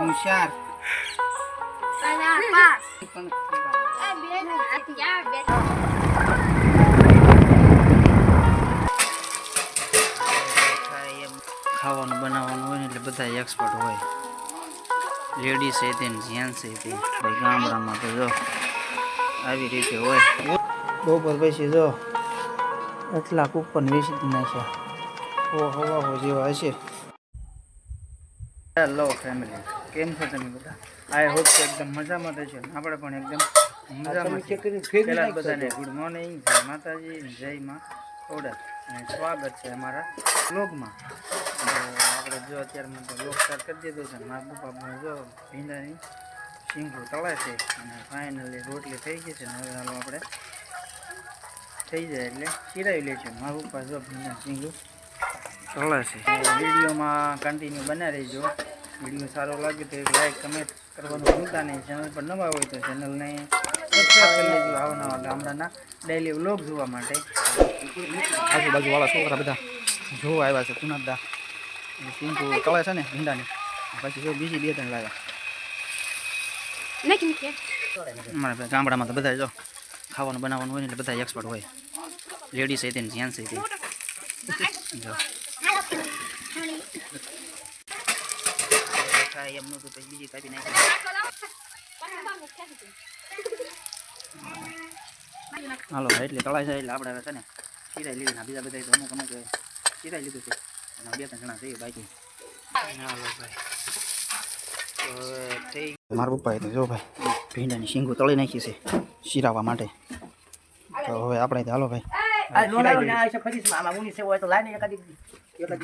હોશિયાર ખાવાનું બનાવવાનું હોય ને એટલે બધા એક્સપર્ટ હોય. લેડીઝ છે તે જેન્ટ્સ છે તે. ગામડામાં તો જો આવી રીતે હોય. બપોર પછી જો એટલા કૂપન વેચી નાખ્યા. ઓ હવા હો જેવા હશે. હેલો ફેમિલી કેમ છો તમે બધા? આઈ હોપ કે એકદમ મજામાં અને આપણે પણ એકદમ મજામાં પહેલા બધાને ગુડ મોર્નિંગ જય માતાજી જય માં ઓર્ડર અને સ્વાગત છે અમારા બ્લોગમાં આપણે જો અત્યારમાં તો બ્લોગ સ્ટાર્ટ કરી દીધો છે. મારા પપ્પા જો ભીંડાની શીંગો તળાય છે. અને ફાઇનલી રોટલી થઈ ગઈ છે. હવે હાલો આપણે થઈ જાય એટલે ચીરાવી લઈશું મારા પપ્પા જો ભીંડા શીંગો તળાય છે. વિડીયોમાં કન્ટિન્યુ બનાવી રહીજો. વીડિયો સારો લાગે તો એક લાઈક કમેન્ટ કરવાનું ભૂલતા નહીં. ચેનલ પર નવા હોય તો ચેનલને સબસ્ક્રાઈબ કરી લેજો આવા નવા ગામડાના ડેઈલી વ્લોગ જોવા માટે. આજુબાજુવાળા છોકરા બધા જોવા આવ્યા છે કુનાદા સિંકુ તળે છે ને ભીંડાની. પછી જો બીજી બે ત્રણ લાવ્યા. અમારે ગામડામાં તો બધા જો ખાવાનું બનાવવાનું હોય ને એટલે બધા એક્સપર્ટ હોય. લેડીઝ છે તે જેન્ટ્સ છે તે. જો. થાય એમનું તો પછી બીજી કાપી નાખી. હાલો ભાઈ એટલે તળાઈ જાય એટલે આપણે હવે છે ને સિરાઈ લીધી ના બીજા બધા તો અમુક અમુક સિરાઈ લીધું છે. અને બે ત્રણ જણા છે બાકી. હાલો ભાઈ. તો થઈ મારા પપ્પાએ તો જો ભાઈ ભીંડાની શીંગું તળી નાખી છે શીરાવા માટે. તો હવે આપણે હાલો ભાઈ.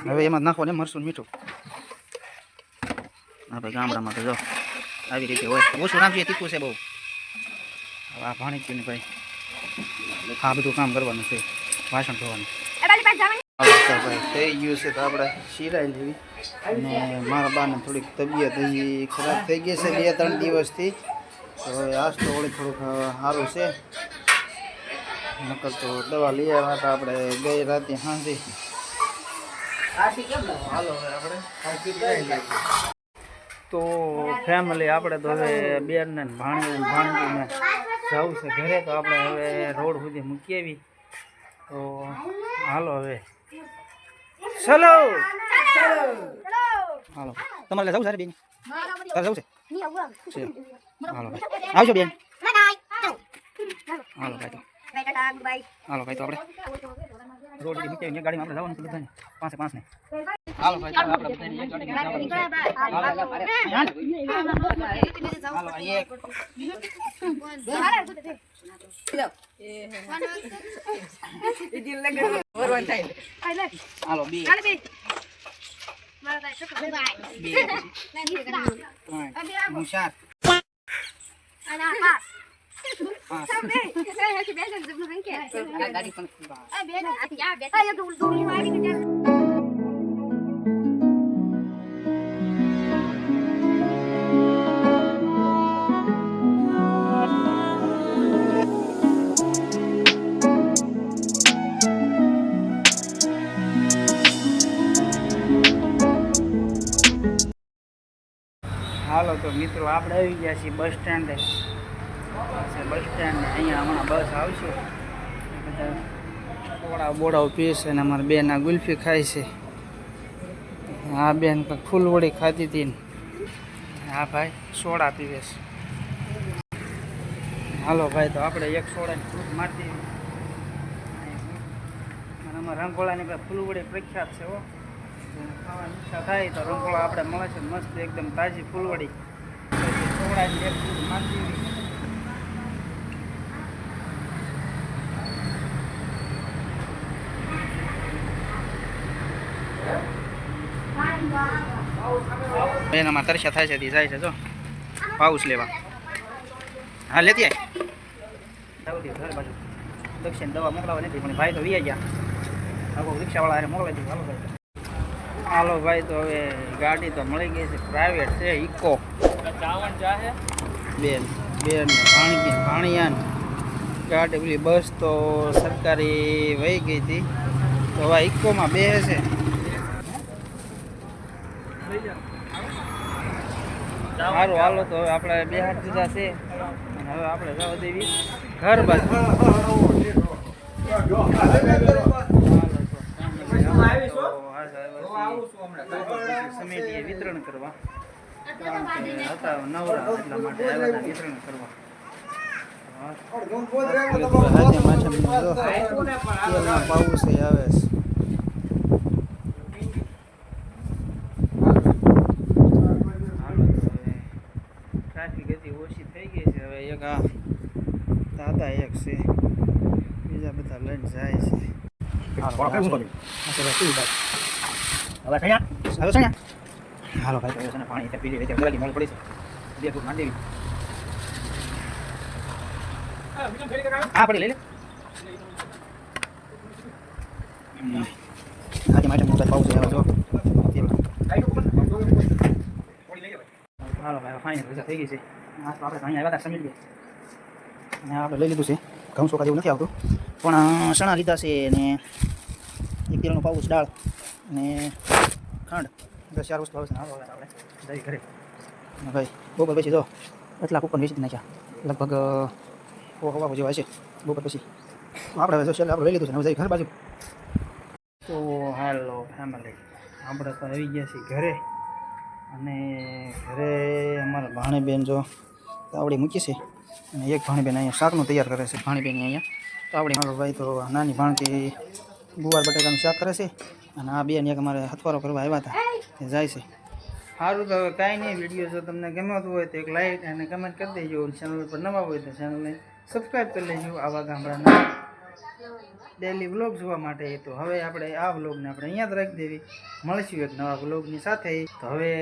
હવે એમાં નાખો ને મરસું મીઠું. હા ભાઈ ગામડામાં તો જો આવી રીતે હોય. ઓછું નાખીએ તીખું છે બહુ. હવે આ પાણી ને ભાઈ આ બધું કામ કરવાનું છે વાસણ ધોવાનું. ભાઈ થઈ ગયું છે તો આપણે શીરાઈ લેવી. અને મારા બાને થોડીક તબિયત ખરાબ થઈ ગઈ છે બે ત્રણ દિવસથી. તો હવે આજ તો વળી થોડુંક સારું છે. નકર તો દવા લઈ આવ્યા હતા આપણે ગઈ રાતે હાલો આપણે. તો ફેમિલી આપણે તો હવે બેનને ભાણ્યું ભાણી ભાણીને જવું છે ઘરે તો આપણે હવે રોડ સુધી મૂકી આવી તો હાલો હવે. ચલો! હાલો. તમારે જવું છે બેન? તારે જવું છે. હાલો ભાઈ. આવજો બેન. હાલો ભાઈ તો. હાલો ભાઈ તો આપણે રોડ સુધી મૂકી ગાડીમાં આપણે જવાનું છે બધાને. પાંચે પાંચ ને હાલો ભાઈ તો આપણે બધાને એક ગાડીમાં જવાનું છે હાલો હાલો ભાઈ એક. હાલો બે. બે. ત્રણ હું ચાર પાંચ હાલો તો મિત્રો, આપણે આવી ગયા છીએ બસ સ્ટેન્ડે. બસ સ્ટેન્ડ અહીંયા હમણાં બસ આવશે. બધા બોડાઓ બોડાઓ પીએ છે અને અમારા બેન આ ગુલ્ફી ખાય છે. આ બેન કંઈક ફૂલવડી ખાધી હતી હા ભાઈ, સોડા પીવે છે. હાલો ભાઈ, તો આપણે એક સોડાની ફ્રૂટ મારતી. અમારા રંગોળાની ભાઈ ફૂલવડી પ્રખ્યાત છે હો. થાય તો રંગોળા આપણે મળે છે મસ્ત એકદમ તાજી ફૂલવડી એક ફ્રૂટ મારતી એનામાં તરસ્યા થાય છે તે જાય છે જો પાઉસ લેવા હા લેતી જાઉં ઘર બાજુ દક્ષિણ દવા મોકલાવા નથી પણ ભાઈ તો વી ગયા આખો રિક્ષાવાળા મોકલાવી દીધું હાલો ભાઈ હાલો ભાઈ તો હવે ગાડી તો મળી ગઈ છે. પ્રાઇવેટ છે ઇકો બેન બેન ભાણકી ભાણિયાન. ગાડી પેલી બસ તો સરકારી વહી ગઈ હતી. તો હવે ઇકોમાં બે છે સારું હાલો તો હવે આપણે બે હાથ જુદા છે. અને હવે આપણે જવા દેવી. ઘર બાજુ સમિતિએ વિતરણ કરવા કારણ કે હતા નવરા એટલા માટે આવ્યા હતા વિતરણ કરવા જો તેલના પાઉસ આવે છે ઓછી થઈ ગઈ છે હવે એક આ દાદા એક છે. બીજા બધા લઈને જાય છે. હાલો ભાઈ. પાણી પડી છે બે હા પડી લઈ લે. આજે માટે મોટા પાઉસ આવે જો. હાલો ભાઈ ફાઇનલ રજા થઈ ગઈ છે. તો આપણે અહીંયા આવ્યા હતા આપણે લઈ લીધું છે. ઘઉં ચોખા જેવું નથી આવતું. પણ ચણા લીધા છે ને એક કિલોનો પાઉસ દાળ અને ખાંડ. દસ ચાર વસ્તુ આવે છે હાલો આપણે જઈ ઘરે. ભાઈ બપોર પછી જો. એટલા કૂપન વેચી નાખ્યા. લગભગ હવા જેવા છે. બપોર પછી. આપણે જો આપણે લઈ લીધું છે હવે જઈ ઘર બાજુ. તો હાલો ફેમિલી આપણે તો આવી ગયા છીએ ઘરે. અને ઘરે અમારા ભાણીબેન જો તાવડી મૂકી છે. અને એક ભાણીબેન અહીંયા શાકનું તૈયાર કરે છે, ભાણીબેન અહીંયા. તાવડી મારો ભાઈ તો નાની ભાણતી ગુવાર બટાકાનું શાક કરે છે. અને આ બેન એક અમારે હથવારો કરવા આવ્યા હતા. જાય છે. સારું તો હવે કાંઈ નહીં વીડિયો જો તમને ગમ્યો હોય તો એક લાઈક અને કમેન્ટ કરી દેજો ચેનલ પર નવા હોય તો ચેનલને સબસ્ક્રાઈબ કરી લેજો આવા ગામડાના ડેલી વ્લોગ જોવા માટે. તો હવે આપણે આ વ્લોગને આપણે અહીંયા જ રાખી દેવી. મળીશું એક નવા વ્લોગની સાથે. તો હવે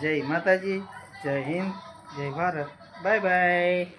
જય માતાજી, જય હિન્દ, જય ભારત. Bye bye